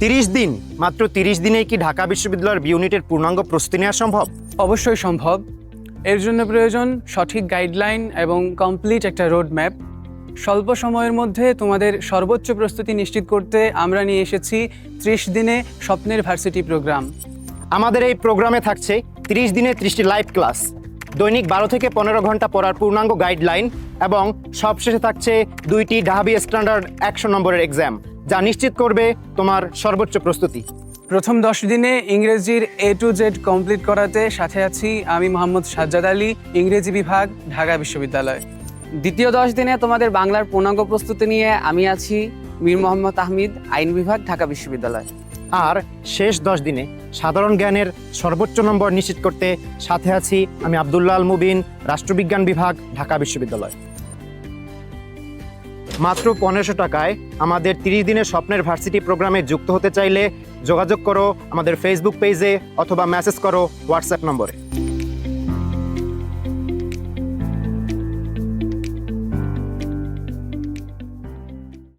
তিরিশ দিন মাত্র তিরিশ দিনেই কি ঢাকা বিশ্ববিদ্যালয়ের বি ইউনিটের পূর্ণাঙ্গ প্রস্তুতি নেওয়া সম্ভব? অবশ্যই সম্ভব। এর জন্য প্রয়োজন সঠিক গাইডলাইন এবং কমপ্লিট একটা রোড ম্যাপ স্বল্প সময়ের মধ্যে তোমাদের সর্বোচ্চ প্রস্তুতি নিশ্চিত করতে আমরা নিয়ে এসেছি ত্রিশ দিনে স্বপ্নের ভার্সিটি প্রোগ্রাম আমাদের এই প্রোগ্রামে থাকছে তিরিশ দিনে ত্রিশটি লাইভ ক্লাস দৈনিক বারো থেকে পনেরো ঘণ্টা পড়ার পূর্ণাঙ্গ গাইডলাইন এবং সবশেষে থাকছে দুইটি ডাহাবি স্ট্যান্ডার্ড একশো নম্বরের এক্সাম যা নিশ্চিত করবে তোমার সর্বোচ্চ প্রস্তুতি। প্রথম দশ দিনে ইংরেজির এ টু জেড কমপ্লিট করাতে সাথে আছি আমি মোহাম্মদ সাজ্জাদ আলী ইংরেজি বিভাগ ঢাকা বিশ্ববিদ্যালয়। দ্বিতীয় দশ দিনে তোমাদের বাংলার পূর্ণাঙ্গ প্রস্তুতি নিয়ে আমি আছি মীর মোহাম্মদ আহমিদ আইন বিভাগ ঢাকা বিশ্ববিদ্যালয়। আর শেষ দশ দিনে সাধারণ জ্ঞানের সর্বোচ্চ নম্বর নিশ্চিত করতে সাথে আছি আমি আবদুল্লাহ আল মুবিন রাষ্ট্রবিজ্ঞান বিভাগ ঢাকা বিশ্ববিদ্যালয়। মাত্র পনেরোশো টাকায় আমাদের তিরিশ দিনের স্বপ্নের ভার্সিটি প্রোগ্রামে যুক্ত হতে চাইলে যোগাযোগ করো আমাদের ফেসবুক পেজে অথবা মেসেজ করো হোয়াটসঅ্যাপ নম্বরে।